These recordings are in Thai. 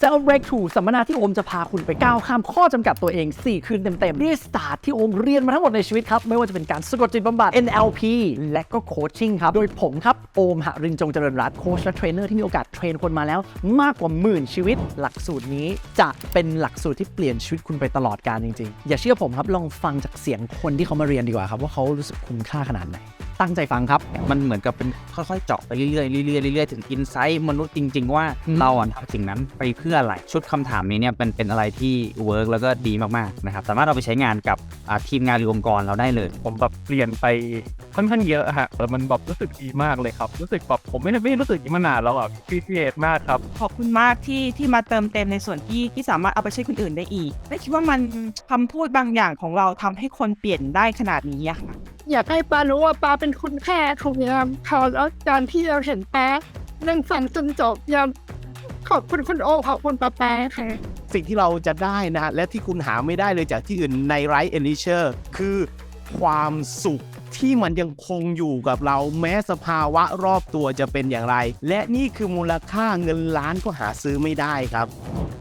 Self Breakthrough สัมมนาที่โอมจะพาคุณไปก้าวข้ามข้อจำกัดตัวเอง 4 คืนเต็มๆด้วยศาสตร์ที่โอมเรียนมาทั้งหมดในชีวิตครับ ไม่ว่าจะเป็นการสะกดจิตบำบัด NLP และก็โคชชิ่งครับ โดยผมครับ โอมหรินจงเจริญรัตน์โค้ชและเทรนเนอร์ที่มีโอกาสเทรนคนมาแล้วมากกว่าหมื่นชีวิต หลักสูตรนี้จะเป็นหลักสูตรที่เปลี่ยนชีวิตคุณไปตลอดการจริงๆ อย่าเชื่อผมครับลองฟังจากเสียงคนที่เขามาเรียนดีกว่าครับว่าเขารู้สึกคุ้มค่าขนาดไหน ตั้งใจฟังครับ มันเหมือนกับเป็นค่อยๆ เจาะไปเรื่อยๆเรื่อยๆเรื่อยๆถึงอินไซต์มนุษย์จริง ๆ ว่าอืมเราอะทำสิ่งนั้นไปเพื่ออะไร ชุดคำถามนี้เนี่ยเป็นเป็นอะไรที่เวิร์กแล้วก็ดีมากๆนะครับสามารถเอาไปใช้งานกับอ่าทีมงานหรือองค์กรเราได้เลย ผมแบบเปลี่ยนไปค่อนข้างเยอะอะฮะแต่มันแบบรู้สึกดีมากเลยครับ รู้สึกแบบผมไม่ได้ไม่ได้รู้สึกอย่างนี้มานานแล้วอะพีเอมากครับขอบคุณมากที่ที่มาเติมเต็มในส่วนที่ที่สามารถเอาไปช่วยคนอื่นได้อีกและคิดว่ามันคำพูดบางอย่างของเราทำให้คนเปลี่ยนได้ขนาดนี้อะค่ะ อยากให้ปารู้ว่าปาเป็นคุณค่ของยามพอแล้วการที่เราเห็นแป้านั่งฟังจนจบยามขอบคุณคุณโอขอบคุณปาแป๊ค่ะสิ่งที่เราจะได้นะฮะและที่คุณหาไม่ได้เลยจากที่อื่นในไรท์เอลิเชอร์คือความสุขที่มันยังคงอยู่กับเราแม้สภาวะรอบตัวจะเป็นอย่างไร และนี่คือมูลค่าเงินล้านก็หาซื้อไม่ได้ครับ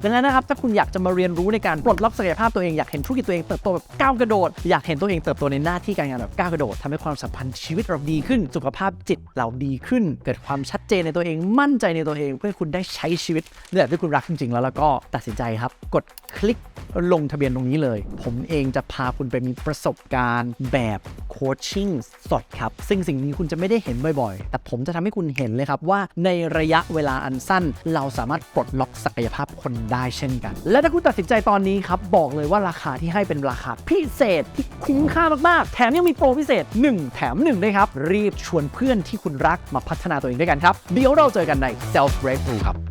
ดังนั้นนะครับถ้าคุณอยากจะมาเรียนรู้ในการปลดล็อกศักยภาพตัวเองอยากเห็นธุรกิจตัวเองเติบโตแบบก้าวกระโดด อยากเห็นตัวเองเติบโตในหน้าที่การงานแบบก้าวกระโดดทำให้ความสัมพันธ์ชีวิตเราดีขึ้น สุขภาพจิตเราดีขึ้น เกิดความชัดเจนในตัวเองมั่นใจในตัวเอง เพื่อให้คุณได้ใช้ชีวิตแบบที่คุณรักจริงๆ แล้วแล้วก็ตัดสินใจครับ กดคลิกลงทะเบียนตรงนี้เลย ผมเองจะพาคุณไปมีประสบการณ์แบบโคชชิ่งสดครับ ซึ่งสิ่งนี้คุณจะไม่ได้เห็นบ่อยๆ แต่ผมจะทำให้คุณเห็นเลยครับว่าในระยะเวลาอันสั้น เราสามารถปลดล็อกศักยภาพคนได้เช่นกัน และถ้าคุณตัดสินใจตอนนี้ครับ บอกเลยว่าราคาที่ให้เป็นราคาพิเศษที่คุ้มค่ามากๆ แถมยังมีโปรพิเศษ 1 แถม1ด้วยครับ รีบชวนเพื่อนที่คุณรักมาพัฒนาตัวเองด้วยกันครับ เดี๋ยวเราเจอกันใน Self Breakthrough ครับ